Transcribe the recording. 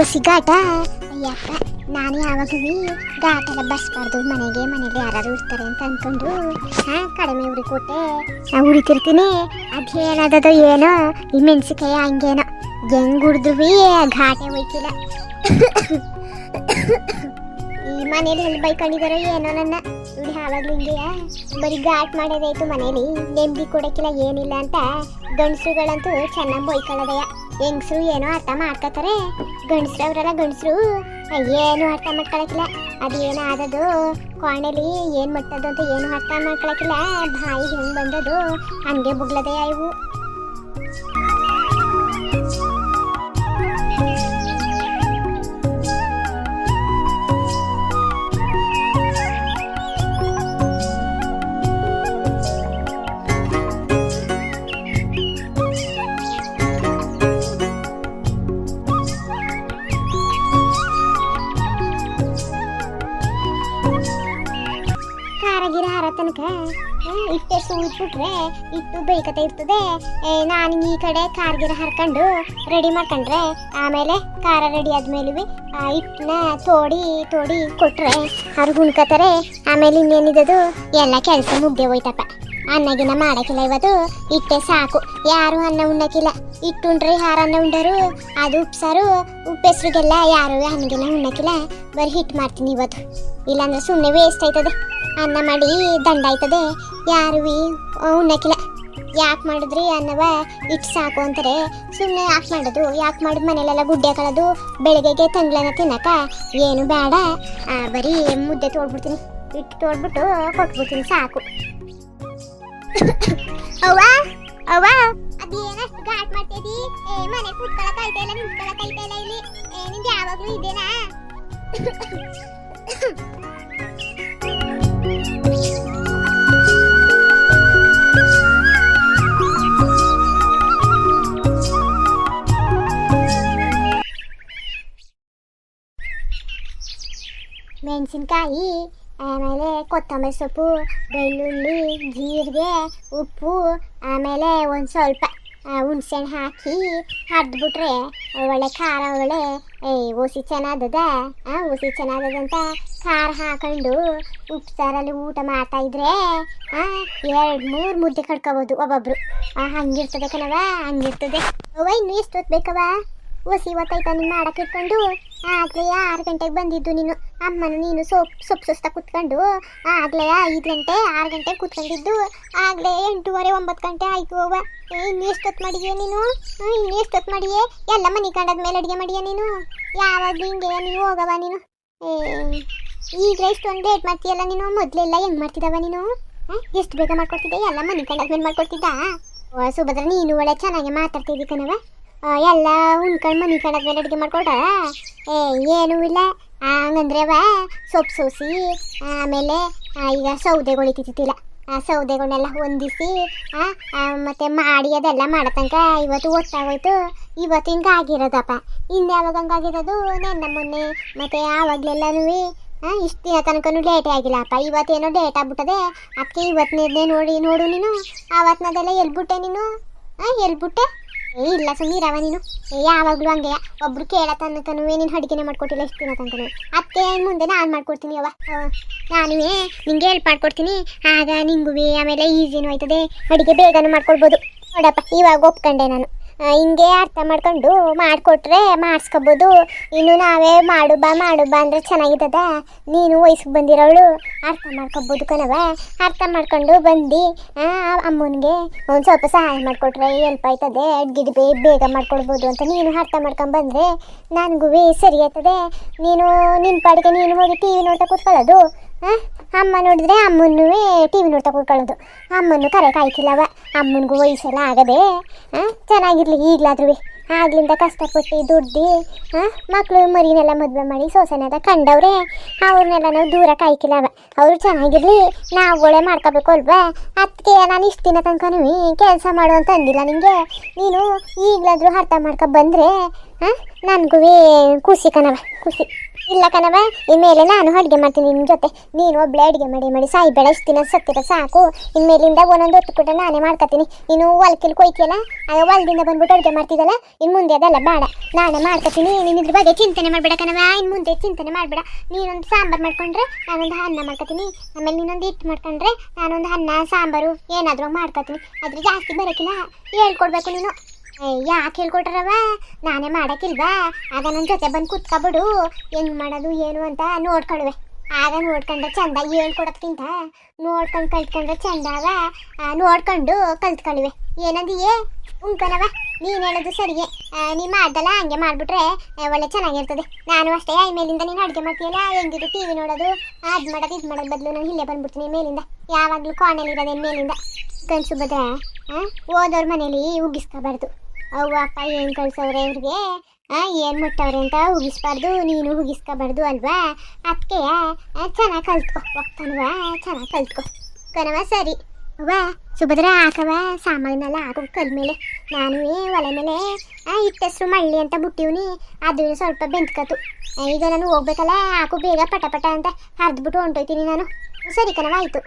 ಒಸಿ ಘಾಟ. ಅಯ್ಯಪ್ಪ, ನಾನು ಯಾವಾಗಲೂ ಘಾಟ ಎಲ್ಲ ಬಸ್ಬಾರ್ದು ಮನೆಗೆ ಮನೇಲಿ ಯಾರಾದ್ರೂ ಇರ್ತಾರೆ ಅಂತ ಅಂದ್ಕೊಂಡು ಹಾ, ಕಡಿಮೆ ಉರಿ ಕೊಟ್ಟೆ. ನಾ ಉರಿತಿರ್ತೀನಿ ಅದೇನಾದದೋ ಏನೋ, ಈ ಮೆಣಸಿಕಾಯಿ ಹಂಗೇನೋ. ಹೆಂಗ್ ಉಡಿದ್ವಿ ಘಾಟೆ ಹೋಯ್ತಿಲ್ಲ. ಈ ಮನೇಲಿ ಎಲ್ಲಿ ಬೈಕೊಂಡಿದಾರೋ ಏನೋ ನನ್ನ. ಇವ್ರು ಯಾವಾಗ್ಲೂ ಬರೀ ಘಾಟ್ ಮಾಡೋದಾಯ್ತು ಮನೇಲಿ ನೆಮ್ಮದಿ ಕೊಡಕ್ಕಿಲ್ಲ, ಏನಿಲ್ಲ ಅಂತ ಗಂಡಸುಗಳಂತೂ ಚೆನ್ನಾಗಿ ಬೈಕೊಳ್ಳೋದಯ್ಯ. ಹೆಂಗಸ್ರು ಏನೋ ಅರ್ಥ ಮಾಡ್ಕೋತಾರೆ. ಗಂಡಸ್ರು ಅವರೆಲ್ಲ ಗಂಡಸ್ರು. ಏನು ಅರ್ಥ ಮಾಡ್ಕೊಳಕಿಲ್ಲ ಅದು ಏನಾದದು ಕೋಣೆಲಿ ಏನು ಮಟ್ಟದು ಅಂತ ಏನು ಅರ್ಥ ಮಾಡ್ಕೊಳಕಿಲ್ಲ ಬಾಯಿ ಹೆಂಗೆ ಬಂದದು ಹಂಗೆ ಬುಗ್ಲದಯ್ಯ ಇವು. ಇತ್ತು ಇಟ್ಟು ಬೇಕತೆ ಇರ್ತದೆ. ನಾನು ಈ ಕಡೆ ಕಾರ್ಗಿರ ಹರ್ಕೊಂಡು ರೆಡಿ ಮಾಡ್ಕೊಂಡ್ರೆ, ಆಮೇಲೆ ಕಾರ ರೆಡಿ ಆದ್ಮೇಲೆ ಹಿಟ್ಟನ್ನ ತೋಡಿ ತೋಡಿ ಕೊಟ್ರೆ ಅವ್ರಿಗೆ ಉಣ್ಕತಾರೆ ಆಮೇಲೆ ಇನ್ನೇನಿದದು? ಎಲ್ಲ ಕೆಲಸ ಮುಗ್ದೆ ಹೋಯ್ತಪ್ಪ. ಅನ್ನಗಿನ ಮಾಡಕಿಲ್ಲ ಇವತ್ತು. ಇಟ್ಟೆ ಸಾಕು. ಯಾರು ಅನ್ನ ಉಣ್ಣಕ್ಕಿಲ್ಲ ಇಟ್ಟುಂಡ್ರಿ ಯಾರು ಅನ್ನ ಉಂಡರು? ಅದು ಉಪ್ಸಾರು. ಉಪ್ಪೆಸ್ರಿಗೆಲ್ಲ ಯಾರು ಅನ್ನಗಿನ ಉಣ್ಣಕ್ಕಿಲ್ಲ ಬರೀ ಹಿಟ್ಟು ಮಾಡ್ತೀನಿ ಇವತ್ತು. ಇಲ್ಲಾಂದ್ರೆ ಸುಮ್ಮನೆ ವೇಸ್ಟ್ ಆಯ್ತದೆ. ಅನ್ನ ಮಾಡಿ ದಂಡ ಆಯ್ತದೆ. ಯಾರು ಉಣ್ಣಕಿಲ್ಲ. ಯಾಕೆ ಮಾಡಿದ್ರಿ ಅನ್ನವ ಇಟ್ಟು ಸಾಕು ಅಂತಾರೆ. ಸುಮ್ಮನೆ ಯಾಕೆ ಮಾಡೋದು? ಯಾಕೆ ಮಾಡಿದ? ಮನೇಲೆಲ್ಲ ಗುಡ್ಡೆ ಕಳೋದು ಬೆಳಗ್ಗೆಗೆ ತಂಗ್ಳನ ತಿನ್ನಕ ಏನು ಬೇಡ. ಬರೀ ಮುದ್ದೆ ತೋಡ್ಬಿಡ್ತೀನಿ. ಇಟ್ಟು ತೋಡ್ಬಿಟ್ಟು ಕೊಟ್ಬಿಡ್ತೀನಿ ಸಾಕು. ಅವ್ವ ಅವ್ವ. ಅದೇನಷ್ಟು ಘಾಟ್ ಮಾಡ್ತಿದಿ? ಏ, ಮನೆ ಕೂತ್ಕೊಳಕ್ ಆಯ್ತಾ ಇಲ್ಲ, ನಿಂತ್ಕೊಳಕ್ ಆಯ್ತಾ ಇಲ್ಲ ಇಲ್ಲಿ? ಏ, ನಿಂದು ಯಾವಾಗ್ಲೂ ಇದೇನಾ? ಮೆಣಸಿನ್ಕಾಯಿ ಆಮೇಲೆ ಕೊತ್ತಂಬರಿ ಸೊಪ್ಪು, ಬೆಳ್ಳುಳ್ಳಿ, ಜೀರಿಗೆ, ಉಪ್ಪು, ಆಮೇಲೆ ಒಂದು ಸ್ವಲ್ಪ ಹುಣ್ಸೆಹಣ್ಣು ಹಾಕಿ ಹರಿದ್ಬಿಟ್ರೆ ಒಳ್ಳೆ ಖಾರ, ಒಳ್ಳೆ ಏಯ್ ಓಸಿ ಚೆನ್ನಾದದ ಆ ಓಸಿ ಚೆನ್ನಾದದಂತ ಖಾರ ಹಾಕೊಂಡು ಉಪ್ಪು ಸಾರಲ್ಲಿ ಊಟ ಮಾಡ್ತಾ ಇದ್ರೆ ಎರಡು, ಮೂರು ಮುದ್ದೆ ಕಡ್ಕೋಬೋದು ಒಬ್ಬೊಬ್ರು. ಹಂಗಿರ್ತದೆ ಕಣವ ಹಂಗಿರ್ತದೆ. ಅವ್ವ, ಇನ್ನು ಎಷ್ಟೊತ್ತು ಬೇಕವ ಹುಸಿ ಇವತ್ತಾಯ್ತಾ ನೀನು ಮಾಡಕ್ಕೆ ಇಟ್ಕೊಂಡು? ಆದರೆ ಆರು ಗಂಟೆಗೆ ಬಂದಿದ್ದು ನೀನು. ಅಮ್ಮನ ನೀನು ಸೋಪ್ ಸೊಪ್ಪು ಸೊಸ್ತ ಕುತ್ಕೊಂಡು ಆಗ್ಲೇ ಐದು ಗಂಟೆ ಆರು ಗಂಟೆ ಕುತ್ಕೊಂಡಿದ್ದು ಆಗ್ಲೇ ಎಂಟೂವರೆ ಒಂಬತ್ತು ಗಂಟೆ ಆಯ್ತು ಅವ್ವ. ಏ, ಇನ್ನು ಎಷ್ಟೊತ್ತು ಮಾಡಿಯೇ ನೀನು? ಇನ್ನು ಎಷ್ಟೊತ್ತು ಮಾಡಿಯೇ? ಎಲ್ಲ ಮನೆ ಮೇಲೆ ಅಡುಗೆ ಮಾಡಿಯೇ ನೀನು? ಯಾವಾಗ ಹಿಂಗೆ ನೀನು ಹೋಗವ ನೀನು? ಏ ಈಗ ಎಷ್ಟೊಂದು ಲೇಟ್ ಮಾಡ್ತೀಯಲ್ಲ ನೀನು? ಮೊದಲೆಲ್ಲ ಹೆಂಗೆ ಮಾಡ್ತಿದ್ದವ ನೀನು? ಎಷ್ಟು ಬೇಗ ಮಾಡ್ಕೊಡ್ತಿದ್ದೆ? ಎಲ್ಲ ಮನೆ ಮೇಲೆ ಮಾಡ್ಕೊಡ್ತಿದ್ದ? ಸುಭದ್ರ ನೀನು ಒಳ್ಳೆ ಚೆನ್ನಾಗಿ ಮಾತಾಡ್ತಿದ್ದಿ ಕಣವ ಎಲ್ಲ ಉಣ್ಕೊಂಡು ಮನೆ ಮೇಲೆ ಅಡುಗೆ ಮಾಡ್ಕೊಡ? ಏ ಏನೂ ಇಲ್ಲ. ಹಂಗಂದ್ರೆ ಅವ ಸೊಪ್ಪು ಸೋಸಿ ಆಮೇಲೆ ಈಗ ಸೌದೆಗಳು ಇತ್ತಿತ್ತಿಲ್ಲ ಆ ಸೌದೆಗಳನ್ನೆಲ್ಲ ಹೊಂದಿಸಿ ಮತ್ತೆ ಮಾಡಿ ಅದೆಲ್ಲ ಮಾಡೋ ತನಕ ಇವತ್ತು ಒತ್ತಾಗೋಯ್ತು ಇವತ್ತು ಹಿಂಗೆ ಆಗಿರೋದಪ್ಪ. ಇನ್ನು ಯಾವಾಗ ಹಂಗಾಗಿರೋದು ನೆನ್ನ, ಮೊನ್ನೆ, ಮತ್ತೆ ಆವಾಗಲೆಲ್ಲನೂ ಇಷ್ಟು ದಿನ ತನಕನೂ ಲೇಟೇ ಆಗಿಲ್ಲಪ್ಪ. ಇವತ್ತೇನೋ ಡೇಟ್ ಆಗ್ಬಿಟ್ಟದೆ. ಅದಕ್ಕೆ ಇವತ್ತಿನದೇ ನೋಡಿ, ನೋಡು ನೀನು. ಆವತ್ತಿನದೆಲ್ಲ ಎಲ್ಬಿಟ್ಟೆ ನೀನು? ಹಾಂ ಎಲ್ಬಿಟ್ಟೆ? ಏ, ಇಲ್ಲ ಸುಮ್ಮನಿರವ ನೀನು. ಏ, ಯಾವಾಗಲೂ ಹಂಗೆ. ಒಬ್ರು ಕೇಳ ತನಕನೂ ನೀನು ಅಡುಗೆನೇ ಮಾಡ್ಕೊಟ್ಟಿಲ್ಲ ಇಷ್ಟು ದಿನ ತನಕನೂ. ಅತ್ತೆ ಮುಂದೆ ನಾನು ಮಾಡ್ಕೊಡ್ತೀನಿ ಅವ ನಾನು ನಿಂಗೆ ಹೆಲ್ಪ್ ಮಾಡ್ಕೊಡ್ತೀನಿ. ಆಗ ನಿಂಗೂ ಆಮೇಲೆ ಈಸಿನೂ ಆಯ್ತದೆ. ಅಡುಗೆ ಬೇಗನೂ ಮಾಡ್ಕೊಳ್ಬೋದು. ನೋಡಪ್ಪ, ಇವಾಗ ಒಪ್ಕೊಂಡೆ ನಾನು. ಹಿಂಗೆ ಅರ್ಥ ಮಾಡ್ಕೊಂಡು ಮಾಡಿಕೊಟ್ರೆ ಮಾಡಿಸ್ಕೋಬೋದು. ಇನ್ನು ನಾವೇ ಮಾಡು ಬಾ ಮಾಡು ಬಾ ಅಂದರೆ ಚೆನ್ನಾಗಿದ್ದದ? ನೀನು ವಯಸ್ಸಿಗೆ ಬಂದಿರೋಳು. ಅರ್ಥ ಮಾಡ್ಕೊಬೋದು ಕಣವ ಅರ್ಥ ಮಾಡ್ಕೊಂಡು ಬಂದು. ಅಮ್ಮನಿಗೆ ಒಂದು ಸ್ವಲ್ಪ ಸಹಾಯ ಮಾಡಿಕೊಟ್ರೆ ಹೆಲ್ಪ್ ಆಯ್ತದೆ. ಅಡ್ಗೆ ಬೇ, ಬೇಗ ಮಾಡ್ಕೊಡ್ಬೋದು ಅಂತ ನೀನು ಅರ್ಥ ಮಾಡ್ಕೊಂಡು ಬಂದರೆ ನನಗೂ ಸರಿ ಆಯ್ತದೆ ನೀನು ನಿನ್ನ ಪಾಡಿಗೆ ನೀನು ಹೋಗಿ ಟಿ ವಿ ನೋಡ್ತಾ ಕೂತ್ಕೊಳ್ಳೋದು. ಅಮ್ಮ ನೋಡಿದ್ರೆ ಅಮ್ಮನೂ ಟಿ ವಿ ನೋಡ್ತಾ ಕೂತ್ಕೊಳ್ಳೋದು. ಅಮ್ಮನ್ನು ಕರೆ ಕಾಯ್ತಿಲ್ಲವ ಅಮ್ಮನಿಗೂ ವಯಸ್ಸೆಲ್ಲ ಆಗದೆ ಚೆನ್ನಾಗಿರ್ಲಿ ಈಗಲಾದ್ರೂ ಆಗ್ಲಿಂದ ಕಷ್ಟಪಟ್ಟು ದುಡ್ಡಿ ಮಕ್ಕಳು ಮರಿನೆಲ್ಲ ಮದುವೆ ಮಾಡಿ ಸೊಸೆನೆಲ್ಲ ಕಂಡವ್ರೆ, ಅವ್ರನ್ನೆಲ್ಲ ನಾವು ದೂರ ಕಾಯ್ಕಿಲ್ಲವ ಅವರು ಚೆನ್ನಾಗಿರ್ಲಿ ಒಳ್ಳೆ ಮಾಡ್ಕೋಬೇಕು ಅಲ್ವಾ? ಅದಕ್ಕೆ ನಾನು ಇಷ್ಟು ದಿನ ತನಕನೂ ಕೆಲಸ ಮಾಡು ಅಂತ ಅಂದಿಲ್ಲ ನಿಂಗೆ? ನೀನು ಈಗಲಾದರೂ ಅರ್ಥ ಮಾಡ್ಕೊ ಬಂದರೆ ನನಗೂ ಖುಷಿ ಕಣವ ಖುಷಿ. ಇಲ್ಲ ಕಣವ ಇನ್ಮೇಲೆ ನಾನು ಅಡುಗೆ ಮಾಡ್ತೀನಿ ನಿನ್ನ ಜೊತೆ. ನೀನು ಒಬ್ಳೆ ಅಡುಗೆ ಮಾಡಿ ಮಾಡಿ ಸಾಯಿ ದಿನ ಸತ್ತಿರ ಸಾಕು. ಇನ್ಮೇಲಿಂದ ಒಂದೊಂದು ಹೊತ್ತು ಕೂಡ ನಾನೇ ಮಾಡ್ಕೊತೀನಿ. ನೀನು ಹೊಲಕಿಲ್ ಕೊಯ್ತಿಯಲ್ಲ? ಆಗ ಹೊಲದಿಂದ ಬಂದ್ಬಿಟ್ಟು ಅಡುಗೆ ಮಾಡ್ತಿದ್ದಲ್ಲ ಇನ್ನು ಮುಂದೆ ಅದೆಲ್ಲ ಬೇಡ. ನಾನೇ ಮಾಡ್ಕೊತೀನಿ. ನೀನು ಇದ್ರ ಬಗ್ಗೆ ಚಿಂತನೆ ಮಾಡಬೇಡ ಕಣವ ಇನ್ನು ಮುಂದೆ ಚಿಂತನೆ ಮಾಡಬೇಡ. ನೀನೊಂದು ಸಾಂಬಾರು ಮಾಡ್ಕೊಂಡ್ರೆ ನಾನೊಂದು ಅನ್ನ ಮಾಡ್ಕೊತೀನಿ. ಆಮೇಲೆ ನೀನೊಂದು ಹಿಟ್ಟು ಮಾಡ್ಕೊಂಡ್ರೆ ನಾನೊಂದು ಅನ್ನ, ಸಾಂಬಾರು, ಏನಾದರೂ ಮಾಡ್ಕೊತೀನಿ. ಅದ್ರ ಜಾಸ್ತಿ ಬರೋಕಿಲ್ಲ. ಹೇಳ್ಕೊಡ್ಬೇಕು ನೀನು. ಯಾಕೆ ಹೇಳ್ಕೊಟ್ರವ? ನಾನೇ ಮಾಡಕ್ಕಿಲ್ವಾ? ಆಗ ನನ್ನ ಜೊತೆ ಬಂದು ಕುತ್ಕೊಬಿಡು. ಹೆಂಗ್ ಮಾಡೋದು ಏನು ಅಂತ ನೋಡ್ಕೊಳ್ವೆ. ಆಗ ನೋಡ್ಕೊಂಡ್ರೆ ಚಂದ ಹೇಳ್ಕೊಡೋದ್ಕಿಂತ ನೋಡ್ಕೊಂಡು ಕಲ್ತ್ಕೊಂಡ್ರೆ ಚಂದ ನೋಡ್ಕೊಂಡು ಕಲ್ತ್ಕೊಳ್ವೆ. ಏನಂದಿಯೇ? ಉಂಕನವ ನೀನು ಹೇಳೋದು ಸರಿಯೇ. ಆ, ನೀ ಮಾಡ್ದಲ್ಲ ಹಂಗೆ ಮಾಡಿಬಿಟ್ರೆ ಒಳ್ಳೆ ಚೆನ್ನಾಗಿರ್ತದೆ. ನಾನು ಅಷ್ಟೇ ಈ ಮೇಲಿಂದ ನೀನು ಅಡುಗೆ ಮಾಡ್ತೀಯಲ್ಲ ಹೆಂಗಿದ್ರು ಟಿ ವಿ ನೋಡೋದು. ಅದು ಮಾಡೋದು ಇದು ಮಾಡೋದು ಬದಲು ನಾನು ಇಲ್ಲೇ ಬಂದ್ಬಿಡ್ತೀನಿ ಮೇಲಿಂದ. ಯಾವಾಗಲೂ ಕಾರ್ನಲ್ಲಿ ಇರೋದೇನು ಮೇಲಿಂದ? ಬದ ಓದೋರ್ ಮನೇಲಿ ಉಗಿಸ್ಕೋಬಾರ್ದು. ಅವ್ವ, ಅಪ್ಪ ಏನು ಕಳ್ಸವ್ರೆ ಇವ್ರಿಗೆ? ಏನು ಮುಟ್ಟವ್ರೆ ಅಂತ ಉಗಿಸ್ಬಾರ್ದು, ನೀನು ಉಗಿಸ್ಕೋಬಾರ್ದು ಅಲ್ವಾ? ಅದಕ್ಕೆ ಚೆನ್ನಾಗಿ ಕಲ್ತ್ಕೊ ಹೋಗ್ತಾನವಾ ಚೆನ್ನಾಗಿ ಕಲ್ತ್ಕೊ. ಕಣವ ಸರಿ. ವಾ ಸುಭದ್ರ ಹಾಕವ ಸಾಮಾನೆಲ್ಲ ಹಾಕೋ ಕಲ್ ಮೇಲೆ. ನಾನು ಒಲೆ ಮೇಲೆ ಇಟ್ಟೆಸ್ರು ಮಳ್ಳಿ ಅಂತ ಬಿಟ್ಟಿವ್ನಿ, ಅದು ಸ್ವಲ್ಪ ಬೆಂತ್ಕತು ಈಗ ನಾನು ಹೋಗ್ಬೇಕಲ್ಲ, ಹಾಕು ಬೇಗ ಪಟ ಪಟ ಅಂತ ಹರಿದ್ಬಿಟ್ಟು ಹೊಂಟೋಯ್ತೀನಿ ನಾನು. ಸರಿ ಕನವ ಆಯಿತು.